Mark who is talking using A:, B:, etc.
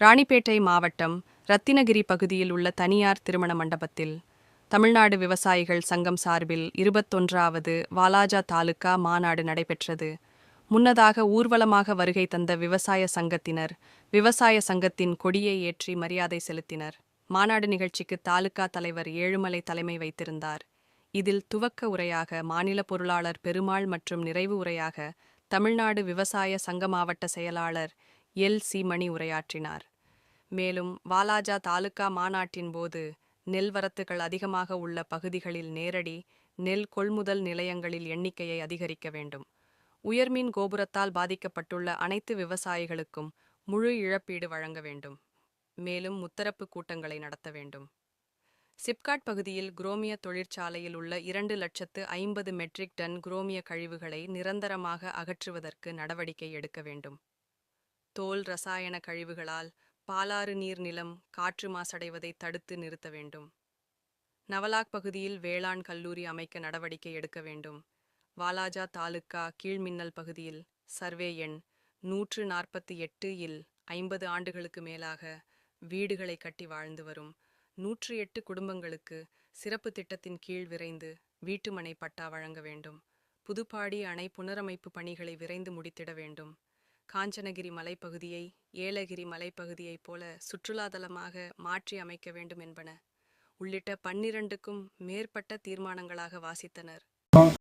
A: ராணிப்பேட்டை மாவட்டம் ரத்தினகிரி பகுதியில் உள்ள தனியார் திருமண மண்டபத்தில் தமிழ்நாடு விவசாயிகள் சங்கம் சார்பில் இருபத்தொன்றாவது வாலாஜா தாலுகா மாநாடு நடைபெற்றது. முன்னதாக ஊர்வலமாக வருகை தந்த விவசாய சங்கத்தினர் விவசாய சங்கத்தின் கொடியை ஏற்றி மரியாதை செலுத்தினர். மாநாடு நிகழ்ச்சிக்கு தாலுகா தலைவர் ஏழுமலை தலைமை வைத்திருந்தார். இதில் துவக்க உரையாக மாநில பொருளாளர் பெருமாள் மற்றும் நிறைவு உரையாக தமிழ்நாடு விவசாய சங்க மாவட்ட செயலாளர் எல். சி. மணி உரையாற்றினார். மேலும் வாலாஜா தாலுகா மாநாட்டின் போது நெல் வரத்துகள் அதிகமாக உள்ள பகுதிகளில் நேரடி நெல் கொள்முதல் நிலையங்களில் எண்ணிக்கையை அதிகரிக்க வேண்டும். உயர்மின் கோபுரத்தால் பாதிக்கப்பட்டுள்ள அனைத்து விவசாயிகளுக்கும் முழு இழப்பீடு வழங்க வேண்டும். மேலும் முத்தரப்பு கூட்டங்களை நடத்த வேண்டும். சிப்காட் பகுதியில் குரோமிய தொழிற்சாலையில் உள்ள இரண்டு லட்சத்து ஐம்பது மெட்ரிக் டன் குரோமிய கழிவுகளை நிரந்தரமாக அகற்றுவதற்கு நடவடிக்கை எடுக்க வேண்டும். தோல் ரசாயன கழிவுகளால் பாலாறு நீர் நிலம் காற்று மாசடைவதை தடுத்து நிறுத்த வேண்டும். நவலாக் பகுதியில் வேளாண் கல்லூரி அமைக்க நடவடிக்கை எடுக்க வேண்டும். வாலாஜா தாலுக்கா கீழ்மின்னல் பகுதியில் சர்வே எண் நூற்று நாற்பத்தி எட்டு இல் ஐம்பது ஆண்டுகளுக்கு மேலாக வீடுகளை கட்டி வாழ்ந்து வரும். நூற்று எட்டு குடும்பங்களுக்கு சிறப்பு திட்டத்தின் கீழ் விரைந்து வீட்டுமனை பட்டா வழங்க வேண்டும். புதுப்பாடி அணை புனரமைப்பு பணிகளை விரைந்து முடித்திட வேண்டும். காஞ்சனகிரி மலைப்பகுதியை ஏலகிரி மலைப்பகுதியைப் போல சுற்றுலாதலமாக மாற்றி அமைக்க வேண்டும் என்பன உள்ளிட்ட பன்னிரண்டுக்கும் மேற்பட்ட தீர்மானங்களாக வாசித்தனர்.